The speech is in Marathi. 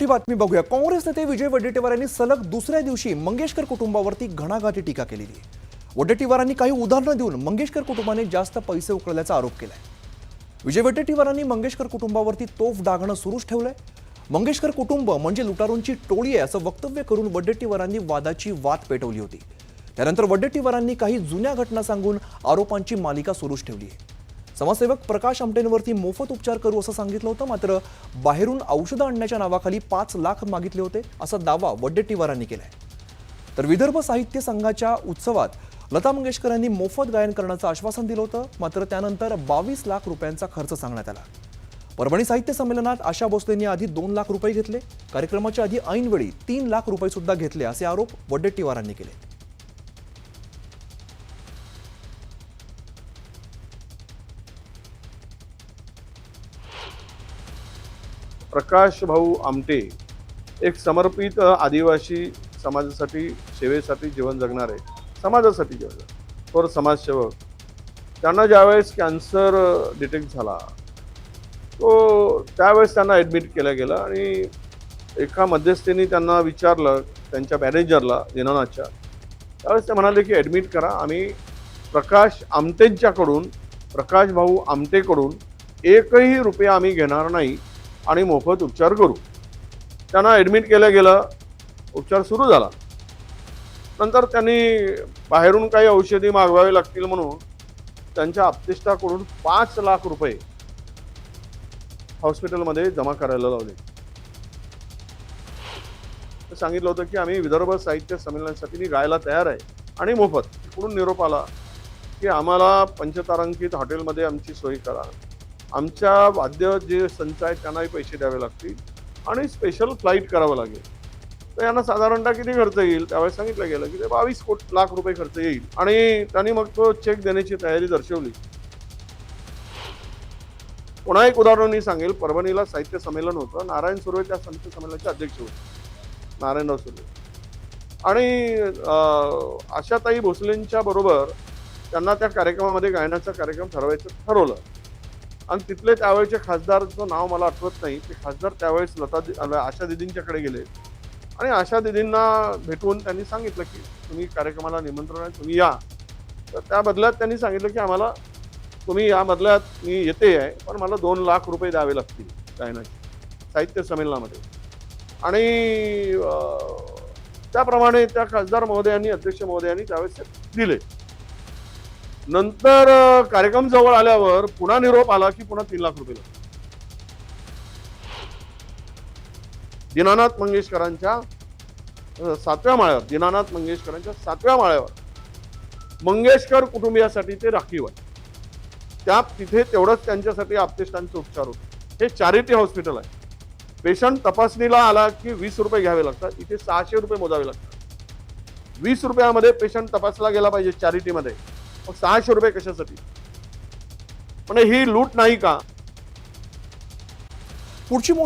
ती बातमी बघूया. काँग्रेस नेते विजय वडेट्टीवार यांनी सलग दुसऱ्या दिवशी मंगेशकर कुटुंबावरती घणाघाती टीका केलेली आहे वडेट्टीवारांनी काही उदाहरणं देऊन मंगेशकर कुटुंबाने जास्त पैसे उकळल्याचा आरोप केलाय. विजय वडेट्टीवारांनी मंगेशकर कुटुंबावरती तोफ डागणं सुरूच ठेवलंय. मंगेशकर कुटुंब म्हणजे लुटारूंची टोळी आहे असं वक्तव्य करून वडेट्टीवारांनी वादाची वाद पेटवली होती. त्यानंतर वडेट्टीवारांनी काही जुन्या घटना सांगून आरोपांची मालिका सुरूच ठेवली आहे. समाजसेवक प्रकाश आमटेंवरती मोफत उपचार करू असं सांगितलं होतं. मात्र बाहेरून औषधं आणण्याच्या नावाखाली पाच लाख मागितले होते असा दावा वडेट्टीवारांनी केलाय. तर विदर्भ साहित्य संघाच्या उत्सवात लता मंगेशकर यांनी मोफत गायन करण्याचं आश्वासन दिलं होतं. मात्र त्यानंतर बावीस लाख रुपयांचा खर्च सांगण्यात आला. परभणी साहित्य संमेलनात आशा भोसलेंनी आधी दोन लाख रुपये घेतले. कार्यक्रमाच्या आधी ऐनवेळी तीन लाख रुपये सुद्धा घेतले असे आरोप वड्डेट्टीवारांनी केले. प्रकाश भाऊ आमटे एक समर्पित आदिवासी समाजासाठी सेवेसाठी जीवन जगणारे समाजासाठी जीवन थोर समाजसेवक. त्यांना ज्यावेळेस कॅन्सर डिटेक्ट झाला तो त्यावेळेस त्यांना ॲडमिट केलं गेलं आणि एका मध्यस्थीने त्यांना विचारलं त्यांच्या मॅनेजरला दिनानाथच्या त्यावेळेस ते म्हणाले की ॲडमिट करा आम्ही प्रकाश आमटेंच्याकडून प्रकाश भाऊ आमटेकडून एकही रुपया आम्ही घेणार नाही आणि मोफत उपचार करू. त्यांना ॲडमिट केलं गेलं. उपचार सुरू झाला. नंतर त्यांनी बाहेरून काही औषधी मागवावी लागतील म्हणून त्यांच्या आपतिष्टाकडून पाच लाख रुपये हॉस्पिटलमध्ये जमा करायला लावले. तर सांगितलं होतं की आम्ही विदर्भ साहित्य संमेलनासाठी मी गायला तयार आहे आणि मोफत. तिकडून निरोप आला की आम्हाला पंचतारांकित हॉटेलमध्ये आमची सोय करा. आमच्या वाद्य जे संच आहेत त्यांनाही पैसे द्यावे लागतील आणि स्पेशल फ्लाईट करावं लागेल. तर यांना साधारणतः किती खर्च येईल? त्यावेळेस सांगितलं गेलं की ते बावीस कोट लाख रुपये खर्च येईल. आणि त्यांनी मग तो चेक देण्याची तयारी दर्शवली. पुन्हा एक उदाहरण मी सांगेल. परभणीला साहित्य संमेलन होतं. नारायण सुर्वे त्या साहित्य संमेलनाचे अध्यक्ष होते. नारायणराव सुर्वे. आणि आशाताई भोसलेंच्या बरोबर त्यांना त्या कार्यक्रमामध्ये गायनाचा कार्यक्रम ठरवायचं ठरवलं. आणि तिथले त्यावेळेचे खासदारचं नाव मला आठवत नाही ते खासदार त्यावेळेस लता आशा दिदींच्याकडे गेले. आणि आशा दिदींना भेटवून त्यांनी सांगितलं की तुम्ही कार्यक्रमाला निमंत्रण आहे तुम्ही या. तर त्या बदल्यात त्यांनी सांगितलं की आम्हाला तुम्ही या बदल्यात मी येते आहे पण मला दोन लाख रुपये द्यावे लागतील गायनाचे साहित्य संमेलनामध्ये. आणि त्याप्रमाणे त्या खासदार महोदयांनी अध्यक्ष महोदयांनी त्यावेळेस ते दिले. नंतर कार्यक्रम जवळ आल्यावर पुन्हा निरोप आला की पुन्हा तीन लाख रुपये दिनानाथ दीनानाथ मंगेशकरांच्या सातव्या माळ्यावर दीनानाथ मंगेशकरांच्या सातव्या माळ्यावर. मंगेशकर कुटुंबियासाठी ते राखीव आहे त्या तिथे तेवढंच त्यांच्यासाठी आपतेष्टांचे उपचार होते. हे चॅरिटी हॉस्पिटल आहे. पेशंट तपासणीला आला की वीस रुपये घ्यावे लागतात. इथे सहाशे रुपये मोजावे लागतात. वीस रुपयामध्ये पेशंट तपासला गेला पाहिजे चॅरिटीमध्ये मग सहाशे रुपये कशासाठी? म्हणजे ही लूट नाही का? पुढची मोठी